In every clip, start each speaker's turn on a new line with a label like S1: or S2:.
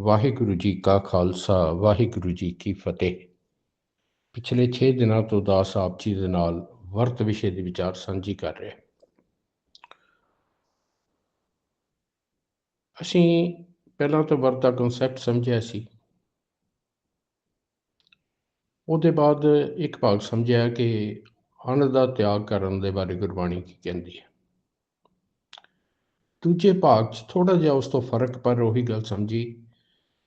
S1: ਵਾਹਿਗੁਰੂ ਜੀ ਕਾ ਖਾਲਸਾ, ਵਾਹਿਗੁਰੂ ਜੀ ਕੀ ਫਤਿਹ। ਪਿਛਲੇ 6 ਦਿਨਾਂ ਤੋਂ ਦਾਸ ਆਪ ਜੀ ਦੇ ਨਾਲ ਵਰਤ ਵਿਸ਼ੇ ਦੀ ਵਿਚਾਰ ਸਾਂਝੀ ਕਰ ਰਹੇ ਅਸੀਂ ਪਹਿਲਾਂ ਤਾਂ ਵਰਤ ਦਾ ਕਨਸੈਪਟ ਸਮਝਿਆ ਸੀ। ਉਹਦੇ ਬਾਅਦ ਇੱਕ ਭਾਗ ਸਮਝਿਆ ਕਿ ਅੰਨ ਦਾ ਤਿਆਗ ਕਰਨ ਦੇ ਬਾਰੇ ਗੁਰਬਾਣੀ ਕੀ ਕਹਿੰਦੀ ਹੈ। ਦੂਜੇ ਭਾਗ 'ਚ ਥੋੜਾ ਜਿਹਾ ਉਸ ਤੋਂ ਫ਼ਰਕ ਪਰ ਉਹੀ ਗੱਲ ਸਮਝੀ।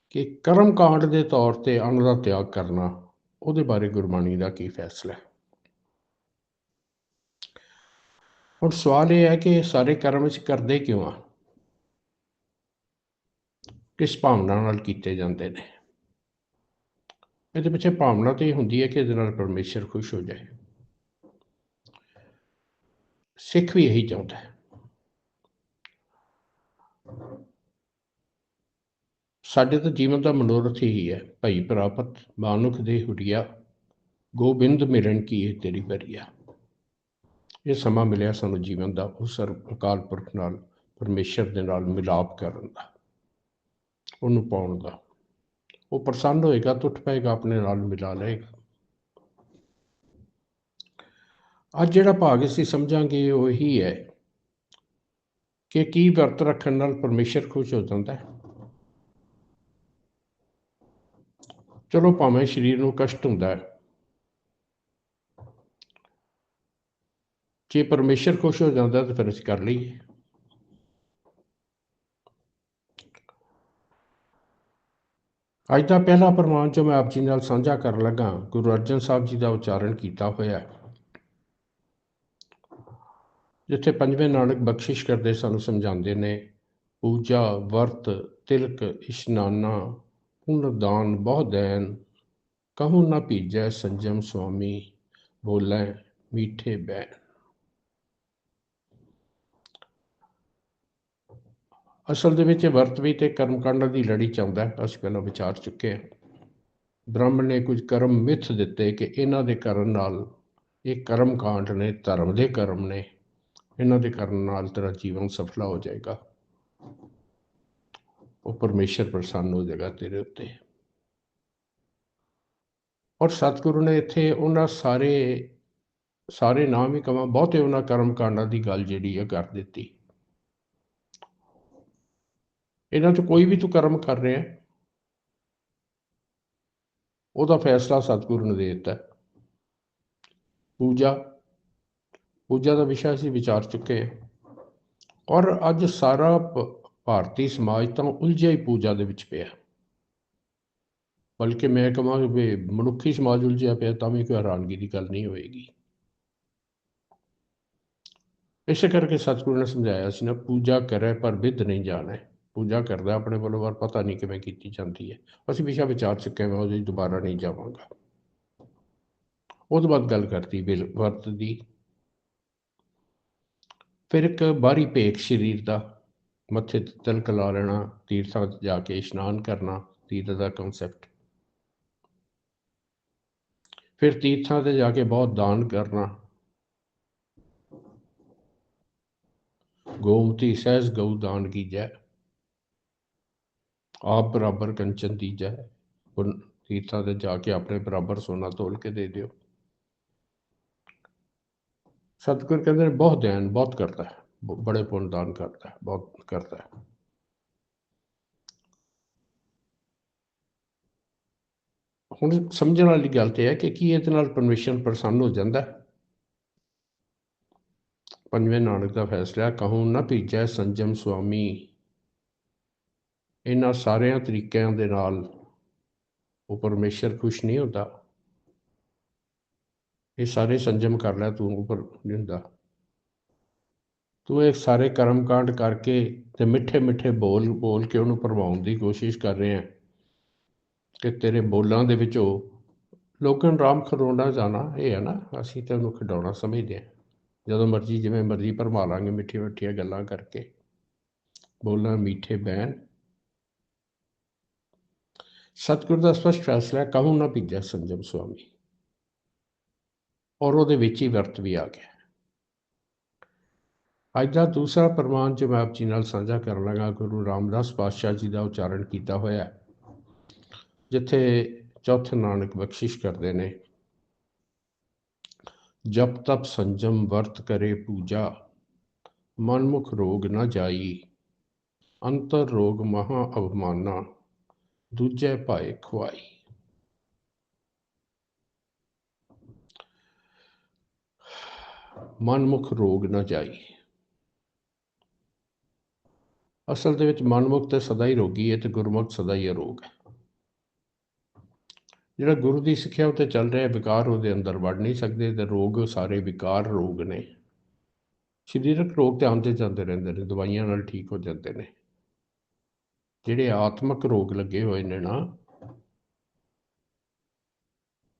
S1: ਕਿ ਕਰਮ ਕਾਂਡ ਦੇ ਤੌਰ ਤੇ ਅੰਨ ਦਾ ਤਿਆਗ ਕਰਨਾ, ਉਹਦੇ ਬਾਰੇ ਗੁਰਬਾਣੀ ਦਾ ਕੀ ਫੈਸਲਾ ਹੈ? ਹੁਣ ਸਵਾਲ ਇਹ ਹੈ ਕਿ ਸਾਰੇ ਕਰਮ ਵਿੱਚ ਕਰਦੇ ਕਿਉਂ ਆ? ਕਿਸ ਭਾਵਨਾ ਨਾਲ ਕੀਤੇ ਜਾਂਦੇ ਨੇ? ਇਹਦੇ ਪਿੱਛੇ ਭਾਵਨਾ ਤੇ ਹੁੰਦੀ ਹੈ ਕਿ ਇਹਦੇ ਨਾਲ ਪਰਮੇਸ਼ਰ ਖੁਸ਼ ਹੋ ਜਾਏ। ਸਿੱਖ ਵੀ ਇਹੀ ਚਾਹੁੰਦਾ ਹੈ। ਸਾਡੇ ਤਾਂ ਜੀਵਨ ਦਾ ਮਨੋਰਥ ਹੀ ਹੈ, ਭਈ ਪ੍ਰਾਪਤ, ਮਾਨੁਖ ਦੇ ਹੁਰੀਆ ਗੋਬਿੰਦ ਮਿਲਣ ਕੀ ਇਹ ਤੇਰੀ ਬਰੀਆ ਇਹ ਸਮਾਂ ਮਿਲਿਆ ਸਾਨੂੰ ਜੀਵਨ ਦਾ, ਉਸ ਅਕਾਲ ਪੁਰਖ ਨਾਲ, ਪਰਮੇਸ਼ਰ ਦੇ ਨਾਲ ਮਿਲਾਪ ਕਰਨ ਦਾ, ਉਹਨੂੰ ਪਾਉਣ ਦਾ। ਉਹ ਪ੍ਰਸੰਨ ਹੋਏਗਾ ਟੁੱਟ ਪਏਗਾ, ਆਪਣੇ ਨਾਲ ਮਿਲਾ ਲਏਗਾ। ਅੱਜ ਜਿਹੜਾ ਭਾਗ ਅਸੀਂ ਸਮਝਾਂਗੇ, ਉਹ ਹੀ ਹੈ ਕਿ ਕੀ ਵਰਤ ਰੱਖਣ ਨਾਲ ਪਰਮੇਸ਼ਰ ਖੁਸ਼ ਹੋ ਜਾਂਦਾ ਹੈ। ਚਲੋ ਭਾਵੇਂ ਸਰੀਰ ਨੂੰ ਕਸ਼ਟ ਹੁੰਦਾ ਹੈ। ਜੇ ਪਰਮੇਸ਼ਰ ਖੁਸ਼ ਹੋ ਜਾਂਦਾ ਤਾਂ ਫਿਰ ਅਸੀਂ ਕਰ ਲਈਏ। ਅੱਜ ਦਾ ਪਹਿਲਾ ਪ੍ਰਮਾਣ ਜੋ ਮੈਂ ਆਪ ਜੀ ਨਾਲ ਸਾਂਝਾ ਕਰਨ ਲੱਗਾ, ਗੁਰੂ ਅਰਜਨ ਸਾਹਿਬ ਜੀ ਦਾ ਉਚਾਰਨ ਕੀਤਾ ਹੋਇਆ ਹੈ। ਜਿੱਥੇ ਪੰਜਵੇਂ ਨਾਨਕ ਬਖਸ਼ਿਸ਼ ਕਰਦੇ ਸਾਨੂੰ ਸਮਝਾਉਂਦੇ ਨੇ, ਪੂਜਾ, ਵਰਤ, ਤਿਲਕ, ਇਸ਼ਨਾਨਾ ਪੁਨ ਦਾਨ ਬਹੁ ਦੈਨ ਕਹੂੰ ਨਾ ਭੀਜੈ ਸੰਜਮ ਸੁਆਮੀ, ਬੋਲੇ ਮੀਠੇ ਬੈਨ ਅਸਲ ਦੇ ਵਿੱਚ ਵਰਤ ਵੀ ਤੇ ਕਰਮ ਕਾਂਡ ਦੀ ਲੜੀ ਚ ਆਉਂਦਾ ਅਸੀਂ ਪਹਿਲਾਂ ਵਿਚਾਰ ਚੁੱਕੇ ਹਾਂ। ਬ੍ਰਾਹਮਣ ਨੇ ਕੁਝ ਕਰਮ ਮਿੱਥ ਦਿੱਤੇ ਕਿ ਇਹਨਾਂ ਦੇ ਕਰਨ ਨਾਲ ਇਹ ਕਰਮ ਕਾਂਡ ਨੇ, ਧਰਮ ਦੇ ਕਰਮ ਨੇ, ਇਹਨਾਂ ਦੇ ਕਰਨ ਨਾਲ ਤੇਰਾ ਜੀਵਨ ਸਫਲਾ ਹੋ ਜਾਏਗਾ। ਉਹ ਪਰਮੇਸ਼ਰ ਪ੍ਰਸੰਨ ਹੋ ਜਾਏਗਾ ਤੇਰੇ ਉੱਤੇ। ਔਰ ਸਤਿਗੁਰੂ ਨੇ ਇੱਥੇ ਉਹਨਾਂ ਸਾਰੇ ਸਾਰੇ ਨਾਮ ਹੀ ਕਮਾ ਬਹੁਤੇ ਉਹਨਾਂ ਕਰਮ ਕਾਂਡਾਂ ਦੀ ਗੱਲ ਜਿਹੜੀ ਹੈ ਕਰ ਦਿੱਤੀ। ਇਹਨਾਂ 'ਚ ਕੋਈ ਵੀ ਤੂੰ ਕਰਮ ਕਰ ਰਿਹਾ, ਉਹਦਾ ਫੈਸਲਾ ਸਤਿਗੁਰੂ ਨੇ ਦੇ ਦਿੱਤਾ। ਪੂਜਾ ਪੂਜਾ ਦਾ ਵਿਸ਼ਾ ਅਸੀਂ ਵਿਚਾਰ ਚੁੱਕੇ ਔਰ ਅੱਜ ਸਾਰਾ ਭਾਰਤੀ ਸਮਾਜ ਤਾਂ ਉਲਝਿਆ ਹੀ ਪੂਜਾ ਦੇ ਵਿੱਚ ਪਿਆ। ਬਲਕਿ ਮੈਂ ਕਹਾਂ ਵੀ ਮਨੁੱਖੀ ਸਮਾਜ ਉਲਝਿਆ ਪਿਆ ਤਾਂ ਵੀ ਕੋਈ ਹੈਰਾਨਗੀ ਦੀ ਗੱਲ ਨਹੀਂ ਹੋਏਗੀ। ਇਸੇ ਕਰਕੇ ਸਤਿਗੁਰੂ ਨੇ ਸਮਝਾਇਆ ਸੀ ਨਾ, ਪੂਜਾ ਕਰੇ ਪਰ ਵਿਦ ਨਹੀਂ ਜਾਣਾ। ਪੂਜਾ ਕਰਦਾ ਆਪਣੇ ਵੱਲੋਂ, ਪਰ ਪਤਾ ਨਹੀਂ ਕਿਵੇਂ ਕੀਤੀ ਜਾਂਦੀ ਹੈ। ਅਸੀਂ ਵਿਸ਼ਾ ਵਿਚਾਰ ਚੁੱਕੇ ਹਾਂ ਉਹਦੇ ਦੁਬਾਰਾ ਨਹੀਂ ਜਾਵਾਂਗਾ। ਉਹ ਤੋਂ ਬਾਅਦ ਗੱਲ ਕਰਤੀ ਬਿਲ ਵਰਤ ਦੀ। ਫਿਰ ਇੱਕ ਬਾਹਰੀ ਭੇਖ ਸਰੀਰ ਦਾ ਮੱਥੇ ਤੇ ਤਿਲਕ ਲਾ ਲੈਣਾ ਤੀਰਥਾਂ 'ਚ ਜਾ ਕੇ ਇਸ਼ਨਾਨ ਕਰਨਾ ਤੀਰਥ ਦਾ ਕਨਸੈਪਟ ਫਿਰ ਤੀਰਥਾਂ ਤੇ ਜਾ ਕੇ ਬਹੁਤ ਦਾਨ ਕਰਨਾ ਗੋਮਤੀ ਸਹਿਜ ਗਊ ਦਾਨ ਕੀ ਜੈ ਆਪ ਬਰਾਬਰ ਕੰਚਨ ਦੀ ਜੈ ਤੀਰਥਾਂ ਤੇ ਜਾ ਕੇ ਆਪਣੇ ਬਰਾਬਰ ਸੋਨਾ ਤੋਲ ਕੇ ਦੇ ਦਿਓ ਸਤਿਗੁਰ ਕਹਿੰਦੇ ਨੇ ਬਹੁਤ ਧਿਆਨ ਬਹੁਤ ਕਰਦਾ ਹੈ ਬੜੇ ਪੁੰਨ ਦਾਨ ਕਰਦਾ ਬਹੁਤ ਕਰਦਾ ਹੁਣ ਸਮਝਣ ਵਾਲੀ ਗੱਲ ਤੇ ਹੈ ਕਿ ਕੀ ਇਹਦੇ ਨਾਲ ਪਰਮੇਸ਼ਰ ਪ੍ਰਸੰਨ ਹੋ ਜਾਂਦਾ ਹੈ ਪੰਜਵੇਂ ਨਾਨਕ ਦਾ ਫੈਸਲਾ ਕਹੂੰ ਨਾ ਭੀਜੈ ਸੰਜਮ ਸੁਆਮੀ ਇਹਨਾਂ ਸਾਰਿਆਂ ਤਰੀਕਿਆਂ ਦੇ ਨਾਲ ਉਹ ਪਰਮੇਸ਼ਰ ਖੁਸ਼ ਨਹੀਂ ਹੁੰਦਾ ਇਹ ਸਾਰੇ ਸੰਜਮ ਕਰ ਲੈ ਤੂੰ ਉੱਪਰ ਨਹੀਂ ਹੁੰਦਾ ਤੂੰ ਇਹ ਸਾਰੇ ਕਰਮ ਕਾਂਡ ਕਰਕੇ ਤੇ ਮਿੱਠੇ ਮਿੱਠੇ ਬੋਲ ਬੋਲ ਕੇ ਉਹਨੂੰ ਪਰਵਾਉਣ ਦੀ ਕੋਸ਼ਿਸ਼ ਕਰ ਰਹੇ ਆ ਕਿ ਤੇਰੇ ਬੋਲਾਂ ਦੇ ਵਿੱਚੋਂ ਲੋਕਾਂ ਨੂੰ ਰਾਮ ਖਰੋਣਾ ਜਾਣਾ, ਇਹ ਹੈ ਨਾ, ਅਸੀਂ ਤਾਂ ਉਹਨੂੰ ਖਿਡਾਉਣਾ ਸਮਝਦੇ ਆ ਜਦੋਂ ਮਰਜ਼ੀ, ਜਿਵੇਂ ਮਰਜ਼ੀ ਭਰਮਾ ਲਾਂਗੇ ਮਿੱਠੀ ਮਿੱਠੀਆਂ ਗੱਲਾਂ ਕਰਕੇ। ਬੋਲਾਂ ਮਿੱਠੇ ਬੈਣ ਸਤਿਗੁਰ ਦਾ ਸਪਸ਼ਟ ਫੈਸਲਾ ਕਹੂੰ ਨਾ ਭੀਜਾ ਸੰਜਮ ਸੁਆਮੀ। ਔਰ ਉਹਦੇ ਵਿੱਚ ਹੀ ਵਰਤ ਵੀ ਆ ਗਿਆ। ਅੱਜ ਦਾ ਦੂਸਰਾ ਪ੍ਰਮਾਣ ਜੋ ਮੈਂ ਆਪ ਜੀ ਨਾਲ ਸਾਂਝਾ ਕਰਨ ਲੱਗਾ, ਗੁਰੂ ਰਾਮਦਾਸ ਪਾਤਸ਼ਾਹ ਜੀ ਦਾ ਉਚਾਰਨ ਕੀਤਾ ਹੋਇਆ ਹੈ। ਜਿੱਥੇ ਚੌਥੇ ਨਾਨਕ ਬਖਸ਼ਿਸ਼ ਕਰਦੇ ਨੇ, ਜਪ ਤਪ ਸੰਜਮ ਵਰਤ ਕਰੇ ਪੂਜਾ, ਮਨਮੁਖ ਰੋਗ ਨਾ ਜਾਈ, ਅੰਤਰ ਰੋਗ ਮਹਾ ਅਵਮਾਨਾ, ਦੂਜੇ ਭਾਏ ਖੁਆਈ ਮਨਮੁਖ ਰੋਗ ਨਾ ਜਾਈ ਅਸਲ ਦੇ ਵਿੱਚ ਮਨਮੁਖ ਤੇ ਸਦਾ ਹੀ ਰੋਗੀ ਹੈ ਤੇ ਗੁਰਮੁਖ ਸਦਾ ਹੀ ਅਰੋਗ ਹੈ। ਜਿਹੜਾ ਗੁਰੂ ਦੀ ਸਿੱਖਿਆ ਉਤੇ ਚੱਲ ਰਿਹਾ ਵਿਕਾਰ ਉਹਦੇ ਅੰਦਰ ਵੜ ਨਹੀਂ ਸਕਦੇ, ਤੇ ਰੋਗ ਸਾਰੇ ਵਿਕਾਰ ਰੋਗ ਨੇ। ਸਰੀਰਕ ਰੋਗ ਤੇ ਆਉਂਦੇ ਜਾਂਦੇ ਰਹਿੰਦੇ ਨੇ, ਦਵਾਈਆਂ ਨਾਲ ਠੀਕ ਹੋ ਜਾਂਦੇ ਨੇ। ਜਿਹੜੇ ਆਤਮਿਕ ਰੋਗ ਲੱਗੇ ਹੋਏ ਨੇ ਨਾ,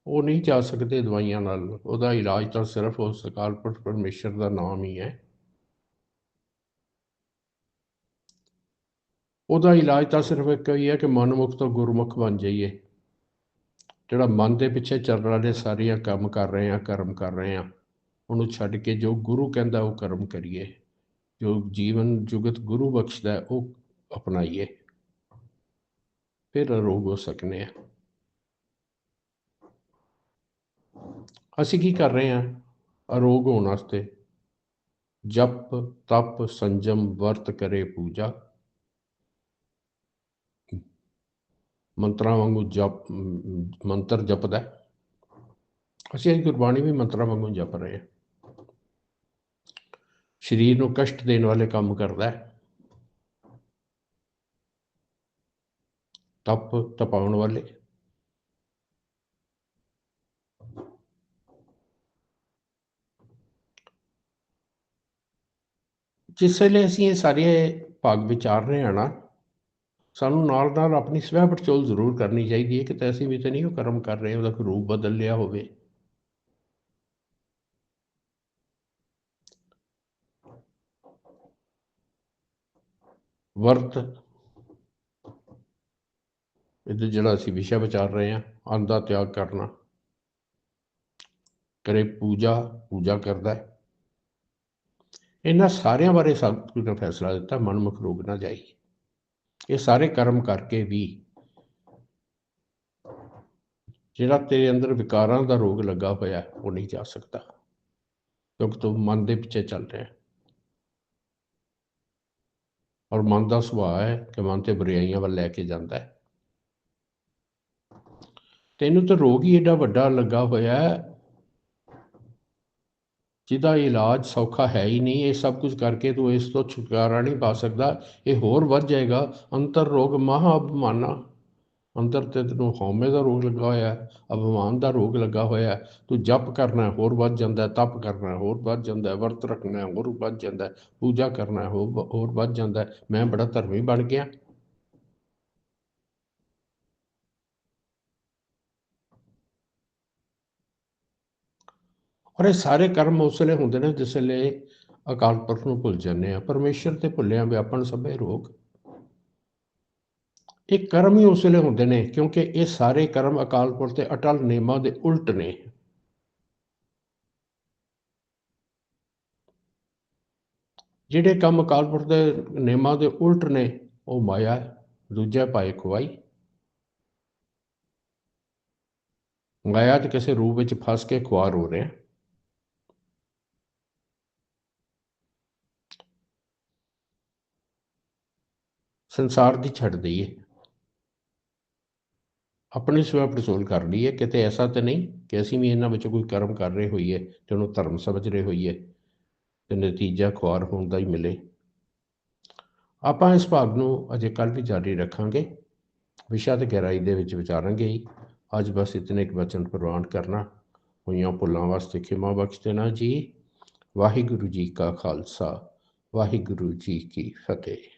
S1: ਉਹ ਨਹੀਂ ਜਾ ਸਕਦੇ ਦਵਾਈਆਂ ਨਾਲ। ਉਹਦਾ ਇਲਾਜ ਤਾਂ ਸਿਰਫ ਉਸ ਅਕਾਲ ਪੁਰਖ ਪਰਮੇਸ਼ਰ ਦਾ ਨਾਮ ਹੀ ਹੈ। ਉਹਦਾ ਇਲਾਜ ਤਾਂ ਸਿਰਫ ਇੱਕ ਹੀ ਹੈ ਕਿ ਮਨਮੁਖ ਤੋਂ ਗੁਰਮੁਖ ਬਣ ਜਾਈਏ। ਜਿਹੜਾ ਮਨ ਦੇ ਪਿੱਛੇ ਚੱਲ ਵਾਲੇ ਸਾਰੀਆਂ ਕੰਮ ਕਰ ਰਹੇ ਆ ਕਰਮ ਕਰ ਰਹੇ ਆ ਉਹਨੂੰ ਛੱਡ ਕੇ ਜੋ ਗੁਰੂ ਕਹਿੰਦਾ, ਉਹ ਕਰਮ ਕਰੀਏ। ਜੋ ਜੀਵਨ ਜੁਗਤ ਗੁਰੂ ਬਖਸ਼ਦਾ, ਉਹ ਅਪਣਾਈਏ। ਫਿਰ ਅਰੋਗ ਹੋ ਸਕਨੇ ਆ। ਅਸੀਂ ਕੀ ਕਰ ਰਹੇ ਹਾਂ? ਅਰੋਗ ਹੋਣ ਵਾਸਤੇ ਜਪ, ਤਪ, ਸੰਜਮ, ਵਰਤ ਕਰੇ ਪੂਜਾ। ਮੰਤਰਾਂ ਵਾਂਗੂ ਜਪ ਮੰਤਰ ਜਪਦਾ ਅਸੀਂ ਇਹ ਗੁਰਬਾਣੀ ਵੀ ਮੰਤਰਾਂ ਵਾਂਗੂ ਜਪ ਰਹੇ ਹਾਂ। ਸਰੀਰ ਨੂੰ ਕਸ਼ਟ ਦੇਣ ਵਾਲੇ ਕੰਮ ਕਰਦਾ ਹੈ। ਤਪ ਤਪਾਉਣ ਵਾਲੇ। ਜਿਸ ਵੇਲੇ ਅਸੀਂ ਇਹ ਸਾਰੇ ਭਾਗ ਵਿਚਾਰ ਰਹੇ ਹਾਂ ਨਾ ਸਾਨੂੰ ਨਾਲ ਨਾਲ ਆਪਣੀ ਸਵੈ ਪੜਚੋਲ ਜ਼ਰੂਰ ਕਰਨੀ ਚਾਹੀਦੀ ਹੈ ਕਿ ਅਸੀਂ ਵੀ ਤਾਂ ਨਹੀਂ ਉਹ ਕਰਮ ਕਰ ਰਹੇ, ਉਹਦਾ ਕੋਈ ਰੂਪ ਬਦਲ ਲਿਆ ਹੋਵੇ। ਵਰਤ। ਇਹਦੇ ਜਿਹੜਾ ਅਸੀਂ ਵਿਸ਼ਾ ਵਿਚਾਰ ਰਹੇ ਹਾਂ, ਅੰਨ ਦਾ ਤਿਆਗ ਕਰਨਾ। ਕਰੇ ਪੂਜਾ ਪੂਜਾ ਕਰਦਾ ਹੈ। ਇਹਨਾਂ ਸਾਰਿਆਂ ਬਾਰੇ ਸਭ ਕੁਝ ਨੇ ਫੈਸਲਾ ਦਿੱਤਾ, ਮਨਮੁਖ ਰੋਗ ਨਾ ਜਾਈ ਇਹ ਸਾਰੇ ਕਰਮ ਕਰਕੇ ਵੀ ਜਿਹੜਾ ਤੇਰੇ ਅੰਦਰ ਵਿਕਾਰਾਂ ਦਾ ਰੋਗ ਲੱਗਾ ਹੋਇਆ, ਉਹ ਨਹੀਂ ਜਾ ਸਕਦਾ। ਕਿਉਂਕਿ ਤੂੰ ਮਨ ਦੇ ਪਿੱਛੇ ਚੱਲ ਰਿਹਾ ਹੈ। ਔਰ ਮਨ ਦਾ ਸੁਭਾਅ ਹੈ ਕਿ ਮਨ ਤੇ ਬੁਰਾਈਆਂ ਵੱਲ ਲੈ ਕੇ ਜਾਂਦਾ ਹੈ। ਤੈਨੂੰ ਤਾਂ ਰੋਗ ਹੀ ਏਡਾ ਵੱਡਾ ਲੱਗਾ ਹੋਇਆ ਹੈ ਜਿਹਦਾ ਇਲਾਜ ਸੌਖਾ ਹੈ ਹੀ ਨਹੀਂ, ਇਹ ਸਭ ਕੁਝ ਕਰਕੇ ਤੂੰ ਇਸ ਤੋਂ ਛੁਟਕਾਰਾ ਨਹੀਂ ਪਾ ਸਕਦਾ। ਇਹ ਹੋਰ ਵੱਧ ਜਾਏਗਾ। ਅੰਤਰ ਰੋਗ ਮਹਾ ਅਭਮਾਨਾ। ਅੰਦਰ ਤੇ ਤੈਨੂੰ ਹਉਮੈ ਦਾ ਰੋਗ ਲੱਗਾ ਹੋਇਆ ਹੈ ਅਭਿਮਾਨ ਦਾ ਰੋਗ ਲੱਗਾ ਹੋਇਆ। ਹੈ ਤੂੰ ਜਪ ਕਰਨਾ ਹੋਰ ਵੱਧ ਜਾਂਦਾ ਤਪ ਕਰਨਾ ਹੋਰ ਵੱਧ ਜਾਂਦਾ ਵਰਤ ਰੱਖਣਾ ਹੋਰ ਵੱਧ ਜਾਂਦਾ ਪੂਜਾ ਕਰਨਾ ਹੋਰ ਹੋਰ ਵੱਧ ਜਾਂਦਾ ਮੈਂ ਬੜਾ ਧਰਮੀ ਬਣ ਗਿਆ। ਔਰ ਇਹ ਸਾਰੇ ਕਰਮ ਉਸ ਵੇਲੇ ਹੁੰਦੇ ਨੇ ਜਿਸ ਵੇਲੇ ਅਕਾਲ ਪੁਰਖ ਨੂੰ ਭੁੱਲ ਜਾਂਦੇ ਆ, ਪਰਮੇਸ਼ਰ ਤੇ ਭੁੱਲਿਆ ਵਿਆਪਨ ਸਭੇ ਰੋਗ। ਇਹ ਕਰਮ ਹੀ ਉਸ ਵੇਲੇ ਹੁੰਦੇ ਨੇ, ਕਿਉਂਕਿ ਇਹ ਸਾਰੇ ਕਰਮ ਅਕਾਲ ਪੁਰਖ ਤੇ ਅਟਲ ਨੇਮਾਂ ਦੇ ਉਲਟ ਨੇ। ਜਿਹੜੇ ਕੰਮ ਅਕਾਲ ਪੁਰਖ ਦੇ ਨੇਮਾਂ ਦੇ ਉਲਟ ਨੇ, ਉਹ ਮਾਇਆ ਦੂਜਾ ਪਾਏ ਖੁਆਈ। ਮਾਇਆ ਤੇ ਕਿਸੇ ਰੂਪ ਵਿੱਚ ਫਸ ਕੇ ਖੁਆਰ ਹੋ ਰਹੇ। ਹਾਂ ਸੰਸਾਰ ਦੀ ਛੱਡ ਦਈਏ। ਆਪਣੀ ਸਵੈ ਪੜਚੋਲ ਕਰ ਲਈਏ, ਕਿਤੇ ਐਸਾ ਤੇ ਨਹੀਂ ਕਿ ਅਸੀਂ ਵੀ ਇਹਨਾਂ ਵਿੱਚ ਕੋਈ ਕਰਮ ਕਰ ਰਹੇ ਹੋਈਏ ਤੇ ਉਹਨੂੰ ਧਰਮ ਸਮਝ ਰਹੇ ਹੋਈਏ ਤੇ ਨਤੀਜਾ ਖੁਆਰ ਹੋਣ ਦਾ ਹੀ ਮਿਲੇ। ਆਪਾਂ ਇਸ ਭਾਗ ਨੂੰ ਅਜੇ ਕੱਲ ਵੀ ਜਾਰੀ ਰੱਖਾਂਗੇ। ਵਿਸ਼ਾ ਤੇ ਗਹਿਰਾਈ ਦੇ ਵਿੱਚ ਵਿਚਾਰਾਂਗੇ ਹੀ। ਅੱਜ ਬਸ ਇਤਨੇ ਇੱਕ ਵਚਨ ਪ੍ਰਵਾਨ ਕਰਨਾ। ਹੋਈਆਂ ਭੁੱਲਾਂ ਵਾਸਤੇ ਖਿਮਾ ਬਖਸ਼ ਦੇਣਾ ਜੀ। ਵਾਹਿਗੁਰੂ ਜੀ ਕਾ ਖਾਲਸਾ, ਵਾਹਿਗੁਰੂ ਜੀ ਕੀ ਫਤਿਹ।